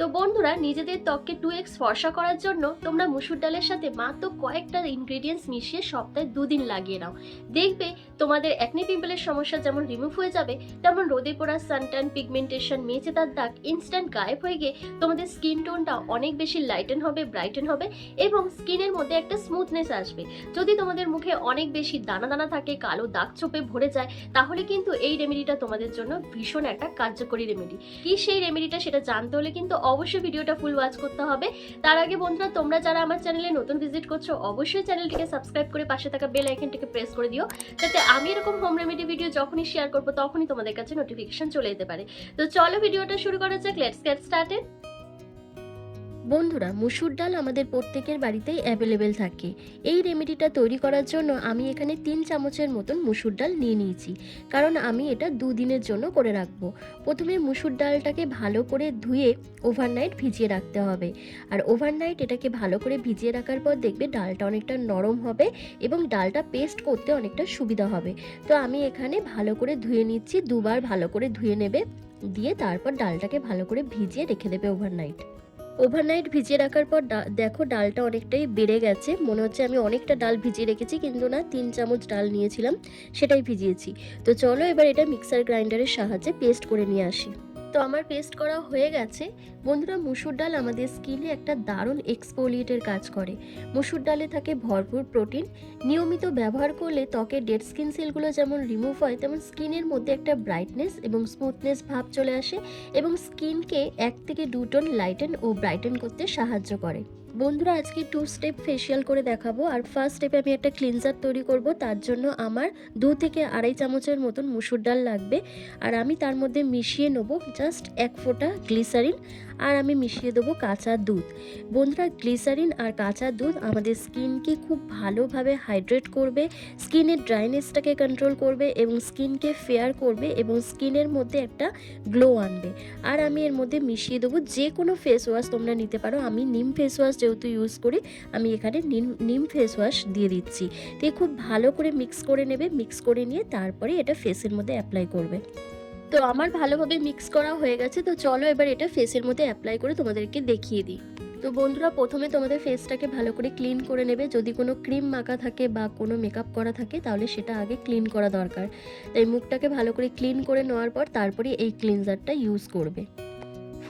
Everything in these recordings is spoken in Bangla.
তো বন্ধুরা, নিজেদের ত্বককে টু এক্স ফর্সা করার জন্য তোমরা মুসুর ডালের সাথে মাত্র কয়েকটা ইনগ্রেডিয়েন্টস মিশিয়ে সপ্তাহে দুদিন লাগিয়ে নাও। দেখবে তোমাদের অ্যাকনে পিম্পলের সমস্যা যেমন রিমুভ হয়ে যাবে, তেমন রোদে পড়া সানট্যান পিগমেন্টেশন মেচে তার দাগ ইনস্ট্যান্ট গায়েব হয়ে গিয়ে তোমাদের স্কিন টোনটা অনেক বেশি লাইটেন হবে ব্রাইটেন হবে এবং স্কিনের মধ্যে একটা স্মুথনেস আসবে। যদি তোমাদের মুখে অনেক বেশি দানা দানা থাকে, কালো দাগ ছোপে ভরে যায়, তাহলে কিন্তু এই রেমেডিটা তোমাদের জন্য ভীষণ একটা কার্যকরী রেমেডি কি সেই রেমেডিটা সেটা জানতে হলে কিন্তু অবশ্যই ভিডিওটা ফুল ওয়াচ করতে হবে। তার আগে বন্ধুরা, তোমরা যারা আমার চ্যানেলে নতুন ভিজিট করছ, অবশ্যই চ্যানেলটিকে সাবস্ক্রাইব করে পাশে থাকা বেল আইকনটিকে প্রেস করে দিও। যাতে আমি এরকম হোম রেমেডি ভিডিও যখনই শেয়ার করব, তখনই তোমাদের কাছে নোটিফিকেশন চলে যেতে পারে। তো চলো ভিডিওটা শুরু করা যাক লেটস গেট স্টার্টেড বন্ধুরা, মুসুর ডাল আমাদের প্রত্যেকের বাড়িতেই অ্যাভেলেবেল থাকে। এই রেমেডিটা তৈরি করার জন্য আমি এখানে তিন চামচের মতন মুসুর ডাল নিয়ে নিয়েছি। কারণ আমি এটা দুদিনের জন্য করে রাখব। প্রথমে মুসুর ডালটাকে ভালো করে ধুয়ে ওভারনাইট ভিজিয়ে রাখতে হবে। আর ওভারনাইট এটাকে ভালো করে ভিজিয়ে রাখার পর দেখবে ডালটা অনেকটা নরম হবে এবং ডালটা পেস্ট করতে অনেকটা সুবিধা হবে। তো আমি এখানে ভালো করে ধুয়ে নিচ্ছি, দুবার ভালো করে ধুয়ে নেবে, দিয়ে তারপর ডালটাকে ভালো করে ভিজিয়ে রেখে দেবে ওভারনাইট ওভারনাইট ভিজিয়ে রাখার পর দেখো ডালটা অনেকটাই বেড়ে গেছে। মনে হচ্ছে আমি অনেকটা ডাল ভিজিয়ে রেখেছি, কিন্তু না, তিন চামচ ডাল নিয়েছিলাম, সেটাই ভিজিয়েছি। তো চলো এবার এটা মিক্সার গ্রাইন্ডারের সাহায্যে পেস্ট করে নিয়ে আসি। তো আমার পেস্ট করা হয়ে গেছে। বন্ধুরা, মুসুর ডাল আমাদের স্কিনে একটা দারুণ এক্সপোলিয়েটের কাজ করে। মুসুর ডালে থাকে ভরপুর প্রোটিন নিয়মিত ব্যবহার করলে ত্বকে ডেড স্কিন সেলগুলো যেমন রিমুভ হয়, তেমন স্কিনের মধ্যে একটা ব্রাইটনেস এবং স্মুথনেস ভাব চলে আসে এবং স্কিনকে এক থেকে দু টোন লাইটেন ও ব্রাইটেন করতে সাহায্য করে। বন্ধুরা, আজকে টু স্টেপ ফেসিয়াল করে দেখাবো। আর ফার্স্ট স্টেপে আমি একটা ক্লিনজার তৈরি করব। তার জন্য আমার দু থেকে আড়াই চামচের মতন মুসুর ডাল লাগবে। আর আমি তার মধ্যে মিশিয়ে নেব জাস্ট এক ফোঁটা গ্লিসারিন আর আমি মিশিয়ে দেবো কাঁচা দুধ। বন্ধুরা, গ্লিসারিন আর কাঁচা দুধ আমাদের স্কিনকে খুব ভালোভাবে হাইড্রেট করবে, স্কিনের ড্রাইনেসটাকে কন্ট্রোল করবে এবং স্কিনকে ফেয়ার করবে এবং স্কিনের মধ্যে একটা গ্লো আনবে। আর আমি এর মধ্যে মিশিয়ে দেবো যে কোনো ফেস ওয়াশ তোমরা নিতে পারো। আমি নিম ফেস ওয়াশ যেহেতু ইউজ করি, আমি এখানে নিম নিম ফেস ওয়াশ দিয়ে দিচ্ছি। দিয়ে খুব ভালো করে মিক্স করে নেবে মিক্স করে নিয়ে তারপরে এটা ফেসের মধ্যে অ্যাপ্লাই করবে। তো আমার ভালোভাবে মিক্স করা হয়ে গেছে, তো চলো এবার এটা ফেসের মধ্যে অ্যাপ্লাই করে তোমাদেরকে দেখিয়ে দিই। তো বন্ধুরা, প্রথমে তোমাদের ফেসটাকে ভালো করে ক্লিন করে নেবে। যদি কোনো ক্রিম মাখা থাকে বা কোনো মেকআপ করা থাকে, তাহলে সেটা আগে ক্লিন করা দরকার। তাই মুখটাকে ভালো করে ক্লিন করে নেওয়ার পর তারপরে এই ক্লিনজারটা ইউজ করবে।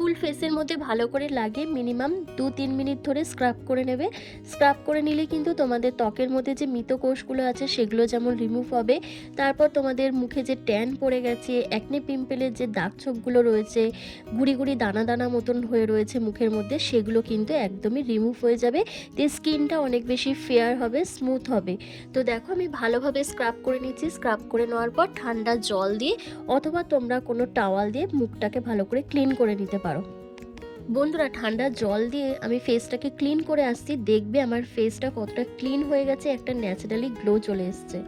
ফুল ফেসের মধ্যে ভালো করে লাগিয়ে মিনিমাম দু তিন মিনিট ধরে স্ক্রাব করে নেবে। স্ক্রাব করে নিলে কিন্তু তোমাদের ত্বকের মধ্যে যে মৃত কোষগুলো আছে সেগুলো যেমন রিমুভ হবে। তারপর তোমাদের মুখে যে ট্যান পড়ে গেছে একনে পিম্পলের যে দাগ ছোপগুলো রয়েছে, গুড়ি গুড়ি দানা দানা মতন হয়ে রয়েছে মুখের মধ্যে, সেগুলো কিন্তু একদমই রিমুভ হয়ে যাবে। দিয়ে স্কিনটা অনেক বেশি ফেয়ার হবে স্মুথ হবে। তো দেখো আমি ভালোভাবে স্ক্রাব করে নিচ্ছি। স্ক্রাব করে নেওয়ার পর ঠান্ডা জল দিয়ে অথবা তোমরা কোনো টাওয়াল দিয়ে মুখটাকে ভালো করে ক্লিন করে নিতে পারো। বন্ধুরা, ঠান্ডা জল দিয়ে আমি ফেসটাকে ক্লিন করে আসছি। দেখবে আমার ফেসটা কতটা ক্লিন হয়ে গেছে, একটা ন্যাচারালি গ্লো চলে এসছে।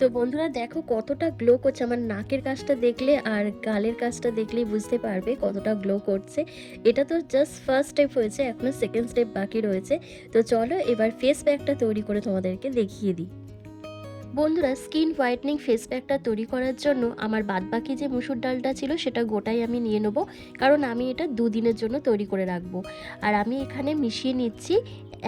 তো বন্ধুরা, দেখো কতটা গ্লো করছে আমার নাকের কাজটা দেখলে আর গালের কাজটা দেখলেই বুঝতে পারবে কতটা গ্লো করছে। এটা তো জাস্ট ফার্স্ট স্টেপ হয়েছে, এখনও সেকেন্ড স্টেপ বাকি রয়েছে। তো চলো এবার ফেস প্যাকটা তৈরি করে তোমাদেরকে দেখিয়ে দিই। বন্ধুরা স্কিন হোয়াইটনিং ফেস প্যাকটা তৈরি করার জন্য আমার বাদবাকি যে মুসুর ডালটা ছিল সেটা গোটাই আমি নিয়ে নেব কারণ আমি এটা দুদিনের জন্য তৈরি করে রাখব। আর আমি এখানে মিশিয়ে নিচ্ছি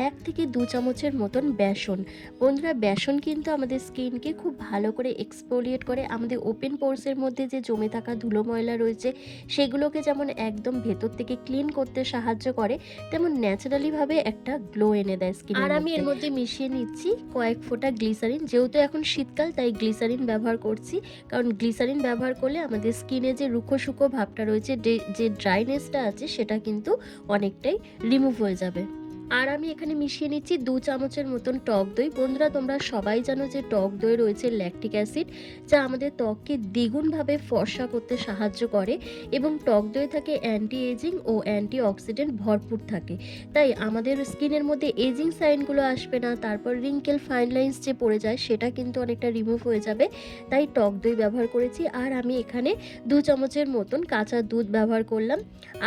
এক থেকে দু চামচের মতন বেসন। বন্ধুরা বেসন কিন্তু আমাদের স্কিনকে খুব ভালো করে এক্সপোলিয়েট করে আমাদের ওপেন পোর্সের মধ্যে যে জমে থাকা ধুলো ময়লা রয়েছে সেগুলোকে যেমন একদম ভেতর থেকে ক্লিন করতে সাহায্য করে তেমন ন্যাচারালিভাবে একটা গ্লো এনে দেয় স্কিন আর আমি এর মধ্যে মিশিয়ে নিচ্ছি কয়েক ফোঁটা গ্লিসারিন যেহেতু এখন শীতকাল, তাই গ্লিসারিন ব্যবহার করছি। কারণ গ্লিসারিন ব্যবহার করলে আমাদের স্কিনে যে রুখো শুকো ভাবটা রয়েছে, যে ড্রাইনেসটা আছে, সেটা কিন্তু অনেকটাই রিমুভ হয়ে যাবে। আর আমি এখানে মিশিয়ে নিচ্ছি দু চামচের মতন টক দই। বন্ধুরা, তোমরা সবাই জানো যে টক দই রয়েছে ল্যাকটিক অ্যাসিড যা আমাদের ত্বককে দ্বিগুণভাবে ফর্সা করতে সাহায্য করে এবং টক দই থাকে অ্যান্টি এজিং ও অ্যান্টি অক্সিডেন্ট ভরপুর থাকে। তাই আমাদের স্কিনের মধ্যে এজিং সাইনগুলো আসবে না, তারপর রিঙ্কেল ফাইন লাইন্স যে পড়ে যায়, সেটা কিন্তু অনেকটা রিমুভ হয়ে যাবে। তাই টক দই ব্যবহার করেছি। আর আমি এখানে দু চামচের মতন কাঁচা দুধ ব্যবহার করলাম।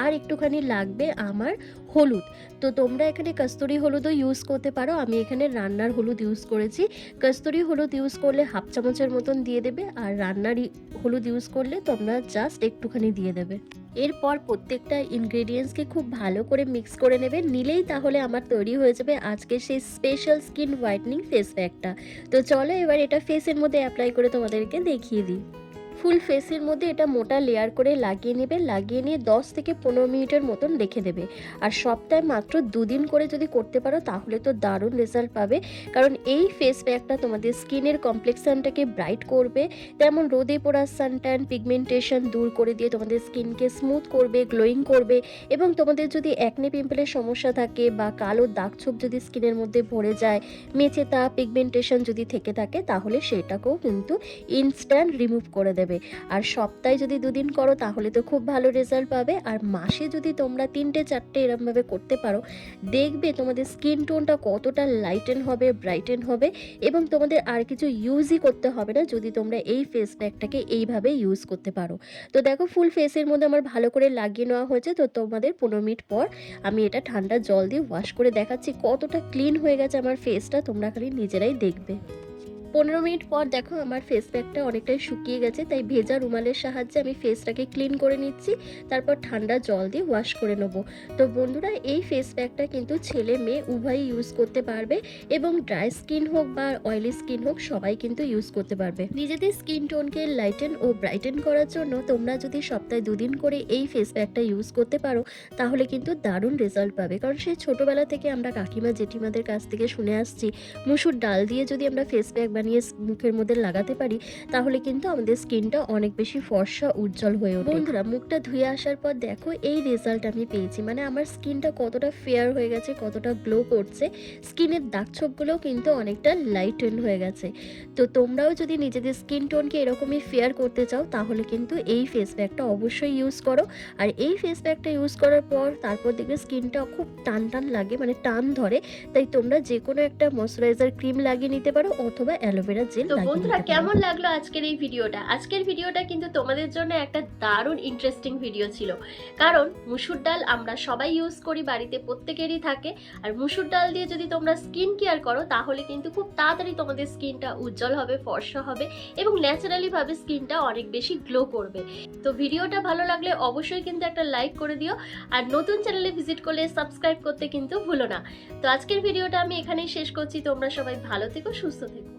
আর একটুখানি লাগবে আমার হলুদ। তো তোমরা এখানে কস্তুরি হলুদও ইউজ করতে পারো। আমি এখানে রান্নার হলুদ ইউজ করেছি। কস্তুরি হলুদ ইউজ করলে হাফ চামচের মতন দিয়ে দেবে আর রান্নার হলুদ ইউজ করলে তোমরা জাস্ট একটুখানি দিয়ে দেবে। এরপর প্রত্যেকটা ইনগ্রেডিয়েন্টসকে খুব ভালো করে মিক্স করে নেবে। নিলেই তাহলে আমার তৈরি হয়ে যাবে আজকে সেই স্পেশাল স্কিন হোয়াইটনিং ফেস প্যাকটা তো চলো এবার এটা ফেসের মধ্যে অ্যাপ্লাই করে তোমাদেরকে দেখিয়ে দিই। ফুল ফেসের মধ্যে এটা মোটা লেয়ার করে লাগিয়ে নেবে, লাগিয়ে নিয়ে দশ থেকে পনেরো মিনিটের মতন রেখে দেবে। আর সপ্তাহে মাত্র দুদিন করে যদি করতে পারো, তাহলে তো দারুণ রেজাল্ট পাবে। কারণ এই ফেস প্যাকটা তোমাদের স্কিনের কমপ্লেক্সানটাকে ব্রাইট করবে। তেমন রোদে পড়া সানট্যান পিগমেন্টেশন দূর করে দিয়ে তোমাদের স্কিনকে স্মুথ করবে গ্লোয়িং করবে। এবং তোমাদের যদি একনে পিম্পলের সমস্যা থাকে বা কালো দাগ ছোপ যদি স্কিনের মধ্যে ভরে যায় মেচে তা পিগমেন্টেশন যদি থেকে থাকে, তাহলে সেটাকেও কিন্তু ইনস্ট্যান্ট রিমুভ করে দেবে। আর সপ্তাহে যদি দুদিন করো, তাহলে তো খুব ভালো রেজাল্ট পাবে। আর মাসে যদি তোমরা তিনটে, চারটে এরমভাবে করতে পারো, দেখবে তোমাদের স্কিন টোনটা কতটা লাইটেন হবে ব্রাইটেন হবে এবং তোমাদের আর কিছু ইউজই করতে হবে না যদি তোমরা এই ফেস প্যাকটাকে এইভাবে ইউজ করতে পারো। তো দেখো ফুল ফেসের মধ্যে আমার ভালো করে লাগিয়ে নেওয়া হয়েছে। তো তোমাদের পনেরো মিনিট পর আমি এটা ঠান্ডা জল দিয়ে ওয়াশ করে দেখাচ্ছি কতটা ক্লিন হয়ে গেছে আমার ফেসটা তোমরা খালি নিজেরাই দেখবে। পনেরো মিনিট পর দেখো আমার ফেস প্যাকটা অনেকটাই শুকিয়ে গেছে, তাই ভেজা রুমালের সাহায্যে আমি ফেসটাকে ক্লিন করে নিচ্ছি, তারপর ঠান্ডা জল দিয়ে ওয়াশ করে নেব। তো বন্ধুরা, এই ফেস প্যাকটা কিন্তু ছেলে মেয়ে উভয়ই ইউজ করতে পারবে এবং ড্রাই স্কিন হোক বা অয়েলি স্কিন হোক, সবাই কিন্তু ইউজ করতে পারবে। নিজেদের স্কিন টোনকে লাইটেন ও ব্রাইটেন করার জন্য তোমরা যদি সপ্তাহে দুদিন করে এই ফেস প্যাকটা ইউজ করতে পারো, তাহলে কিন্তু দারুণ রেজাল্ট পাবে। কারণ সেই ছোটোবেলা থেকে আমরা কাকিমা, জেঠিমাদের কাছ থেকে শুনে আসছি, মুসুর ডাল দিয়ে যদি আমরা ফেস প্যাক বানিয়ে মুখের মধ্যে লাগাতে পারি, তাহলে কিন্তু আমাদের স্কিনটা অনেক বেশি ফর্সা, উজ্জ্বল হয়ে ওঠে। বন্ধুরা, মুখটা ধুয়ে আসার পর দেখো এই রেজাল্ট আমি পেয়েছি। মানে আমার স্কিনটা কতটা ফেয়ার হয়ে গেছে, কতটা গ্লো করছে, স্কিনের দাগ ছোপগুলোও কিন্তু অনেকটা লাইটেন হয়ে গেছে। তো তোমরাও যদি নিজেদের স্কিন টোনকে এরকমই ফেয়ার করতে চাও, তাহলে কিন্তু এই ফেস প্যাকটা অবশ্যই ইউজ করো। আর এই ফেস প্যাকটা ইউজ করার পর, তারপর দেখবে স্কিনটা খুব টান টান লাগে মানে টান ধরে। তাই তোমরা যে কোনো একটা ময়শ্চারাইজার ক্রিম লাগিয়ে নিতে পারো, অথবা অ্যালোভেরা জেল তো বন্ধুরা। কেমন লাগল আজকের এই ভিডিওটা? আজকের ভিডিওটা কিন্তু তোমাদের জন্য একটা দারুণ ইন্টারেস্টিং ভিডিও ছিল। কারণ মুসুর ডাল আমরা সবাই ইউজ করি বাড়িতে প্রত্যেকেরই থাকে। আর মুসুর ডাল দিয়ে যদি তোমরা স্কিন কেয়ার করো তাহলে কিন্তু খুব তাড়াতাড়ি তোমাদের স্কিনটা উজ্জ্বল হবে ফর্সা হবে এবং ন্যাচারালি ভাবে স্কিনটা অনেক বেশি গ্লো করবে। তো ভিডিওটা ভালো লাগলে অবশ্যই কিন্তু একটা লাইক করে দিও। আর নতুন চ্যানেলে ভিজিট করলে সাবস্ক্রাইব করতে কিন্তু ভুলো না। তো আজকের ভিডিওটা আমি এখানেই শেষ করছি। তোমরা সবাই ভালো থেকো সুস্থ থেকো।